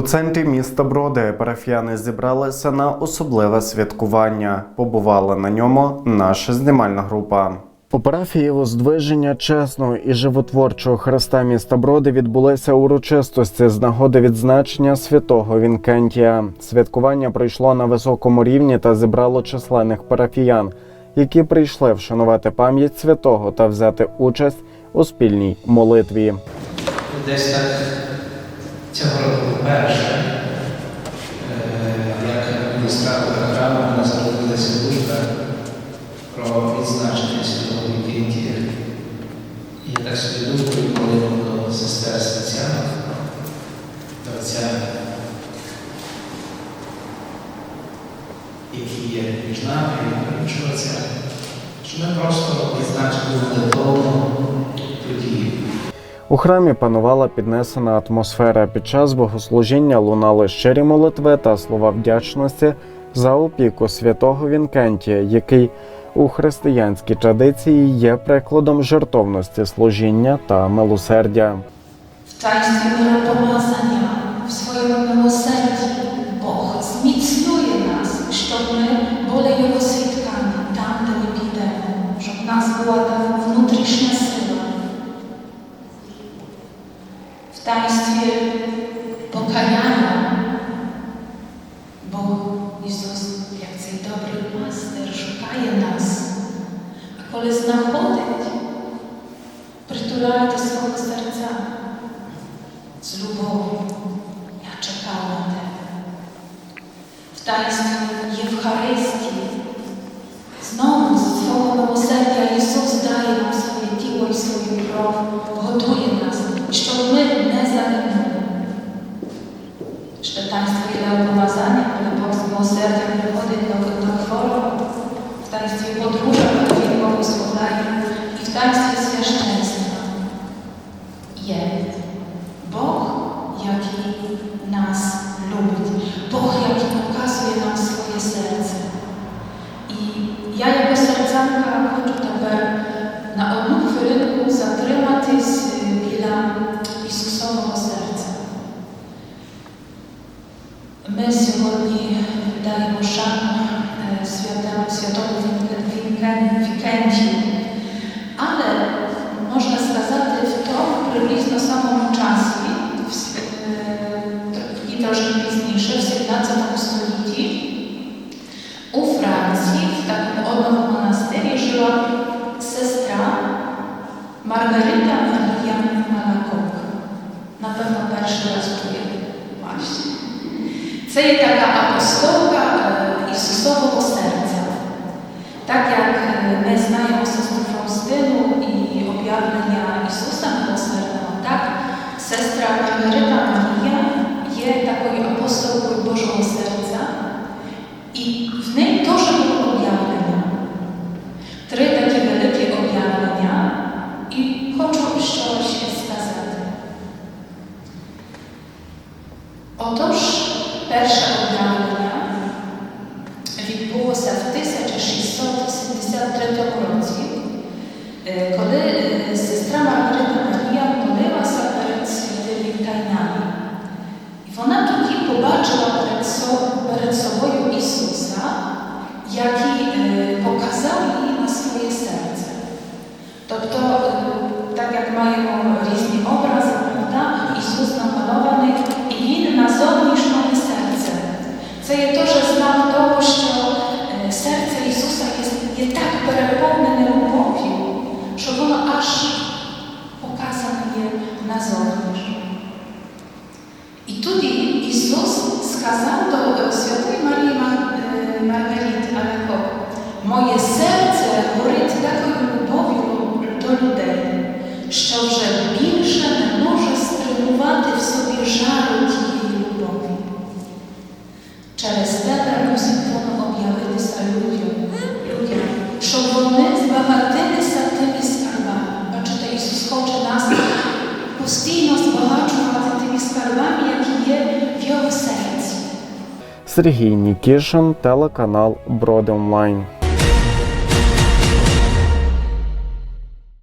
У центрі міста Броди парафіяни зібралися на особливе святкування. Побувала на ньому наша знімальна група. У парафії Воздвиження чесного і животворчого Христа міста Броди відбулися урочистості з нагоди відзначення святого Вінкентія. Святкування пройшло на високому рівні та зібрало численних парафіян, які прийшли вшанувати пам'ять святого та взяти участь у спільній молитві. Десь так цього року вперше, е, як адміністратор храму у нас зробилася думка про відзначення святого Вікентія. І я так собі думаю, коли до сестер Свяцяних, до отця, які є між нами і іншого отця, що ми просто відзначили молитовну подію. У храмі панувала піднесена атмосфера. Під час богослужіння лунали щирі молитви та слова вдячності за опіку святого Вінкентія, який у християнській традиції є прикладом жертовності служіння та милосердя. W taństwie в своєму swoim miłosierdziu Bóg zmicnuje nas, щоб ми були Його свідками там, де ми підемо, щоб в нас була та внутрішня сила. В таїнстві покаяння Бог Ісус, як цей добрий пастир, шукає нас, а коли знаходить, притуляє до свого серця з любов'ю. Я чекала на тебе. В таїнстві Євхаристії. Знову з свого милосердя Ісус дає нам своє тіло і свою кров, готує нас, щоб ми святому святому Вікентію, але можна сказати, в тому приблизно самому часі, в с- е, і трошки пізніше, в 17 столітті, у Франції, в такому одному монастирі, жила сестра Маргарита Марія Малакок. Напевно, перший раз чує бачите. Це є така апостолка Сестра Маргарита Марія є такою апостолкою Божого серця, jaki y, pokazali na swoje serce. To, to tak jak mają różny obraz, prawda? Jezus namalował щоб вони збагатилися тими скарбами. Бачите, Ісус хоче нас постійно збагачувати тими скарбами, які є в Його серці. Сергій Нікішин, телеканал Броди Онлайн.